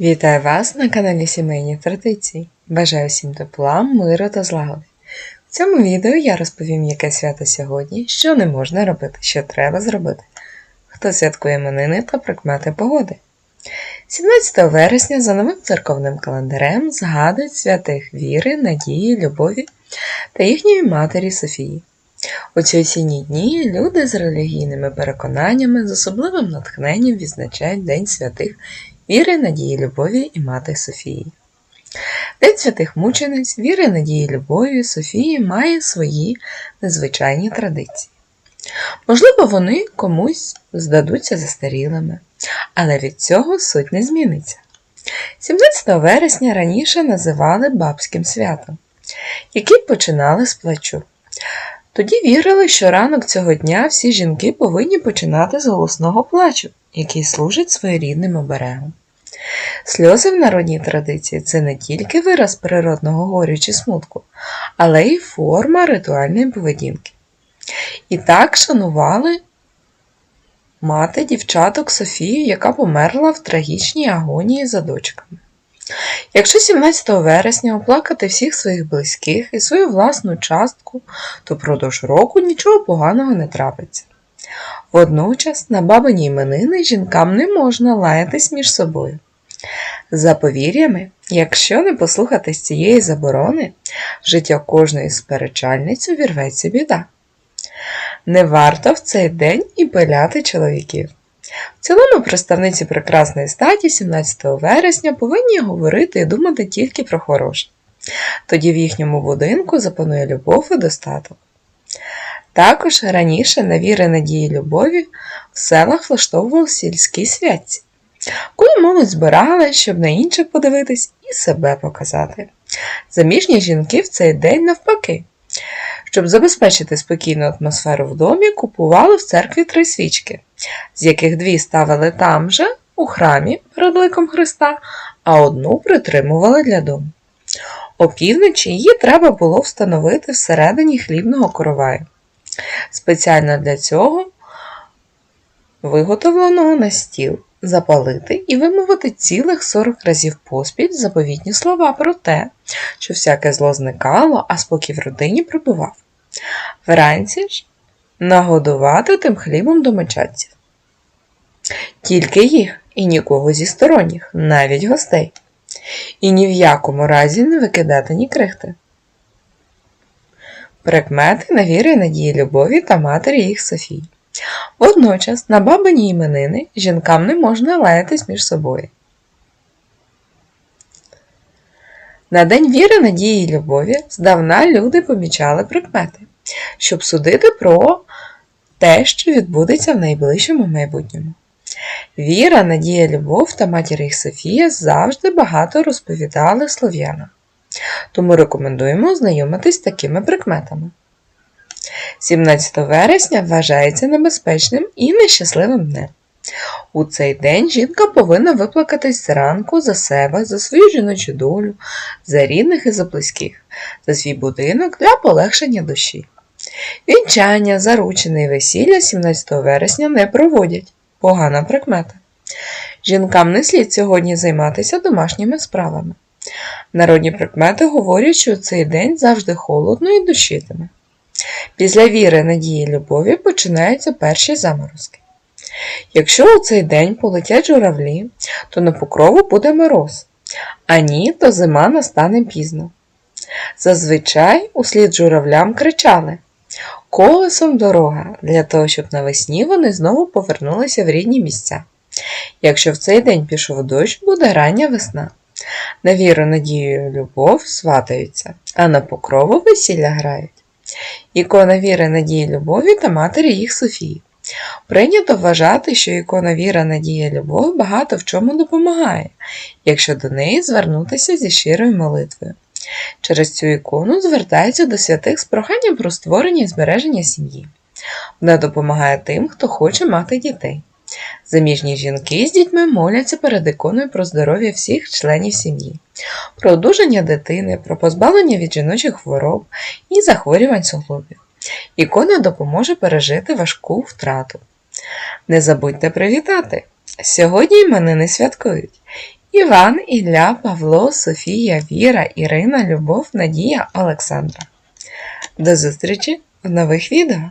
Вітаю вас на каналі Сімейні Традиції. Бажаю всім тепла, миру та злагоди. В цьому відео я розповім, яке свято сьогодні, що не можна робити, що треба зробити, хто святкує іменини та прикмети погоди. 17 вересня за новим церковним календарем згадують святих віри, надії, любові та їхньої матері Софії. У ці осінні дні люди з релігійними переконаннями з особливим натхненням відзначають День святих віри, надії, любові і мати Софії. День святих мучениць, віри, надії, любові Софії має свої незвичайні традиції. Можливо, вони комусь здадуться застарілими, але від цього суть не зміниться. 17 вересня раніше називали бабським святом, який починали з плачу. Тоді вірили, що ранок цього дня всі жінки повинні починати з голосного плачу, який служить своєрідним оберегом. Сльози в народній традиції це не тільки вираз природного горю чи смутку, але й форма ритуальної поведінки. І так шанували мати дівчаток Софію, яка померла в трагічній агонії за дочками. Якщо 17 вересня оплакати всіх своїх близьких і свою власну частку, то впродовж року нічого поганого не трапиться. Водночас на бабині іменини жінкам не можна лаятись між собою. За повір'ями, якщо не послухатись цієї заборони, життя кожної сперечальниць увірветься біда. Не варто в цей день і пиляти чоловіків. В цілому представниці прекрасної статі 17 вересня повинні говорити і думати тільки про хороше. Тоді в їхньому будинку запанує любов і достаток. Також раніше на віри надії любові в селах влаштовували сільські святці, коли молодь збирали, щоб на інших подивитись і себе показати. Заміжні жінки в цей день навпаки. Щоб забезпечити спокійну атмосферу в домі, купували в церкві три свічки, з яких дві ставили там же, у храмі перед ликом Христа, а одну притримували для дому. Опівночі її треба було встановити всередині хлібного короваю. Спеціально для цього виготовленого на стіл запалити і вимовити цілих 40 разів поспіль заповітні слова про те, що всяке зло зникало, а спокій в родині прибував. Вранці ж нагодувати тим хлібом домочадців. Тільки їх і нікого зі сторонніх, навіть гостей. І ні в якому разі не викидати ні крихти. Прикмети на віри, надії, любові та матері їх Софії. Водночас на бабині іменини жінкам не можна лаятись між собою. На День віри, надії і любові здавна люди помічали прикмети, щоб судити про те, що відбудеться в найближчому майбутньому. Віра, надія, любов та матір їх Софія завжди багато розповідали слов'янам, тому рекомендуємо ознайомитись з такими прикметами. 17 вересня вважається небезпечним і нещасливим днем. У цей день жінка повинна виплакатись зранку за себе, за свою жіночу долю, за рідних і за близьких, за свій будинок для полегшення душі. Вінчання, заручини і весілля 17 вересня не проводять. Погана прикмета. Жінкам не слід сьогодні займатися домашніми справами. Народні прикмети говорять, що у цей день завжди холодно і дощитиме. Після віри, надії любові починаються перші заморозки. Якщо у цей день полетять журавлі, то на покрову буде мороз, а ні, то зима настане пізно. Зазвичай услід журавлям кричали Колесом дорога, для того, щоб навесні вони знову повернулися в рідні місця. Якщо в цей день пішов дощ, буде рання весна. На віру, надію любов сватаються, а на покрову весілля грають. Ікона віри, надії, любові та матері їх Софії. Прийнято вважати, що ікона віра, надія, любов багато в чому допомагає, якщо до неї звернутися зі щирою молитвою. Через цю ікону звертаються до святих з проханням про створення і збереження сім'ї. Вона допомагає тим, хто хоче мати дітей. Заміжні жінки з дітьми моляться перед іконою про здоров'я всіх членів сім'ї, про одужання дитини, про позбавлення від жіночих хвороб і захворювань суглобів. Ікона допоможе пережити важку втрату. Не забудьте привітати! Сьогодні іменини святкують Іван, Ілля, Павло, Софія, Віра, Ірина, Любов, Надія, Олександра. До зустрічі в нових відео!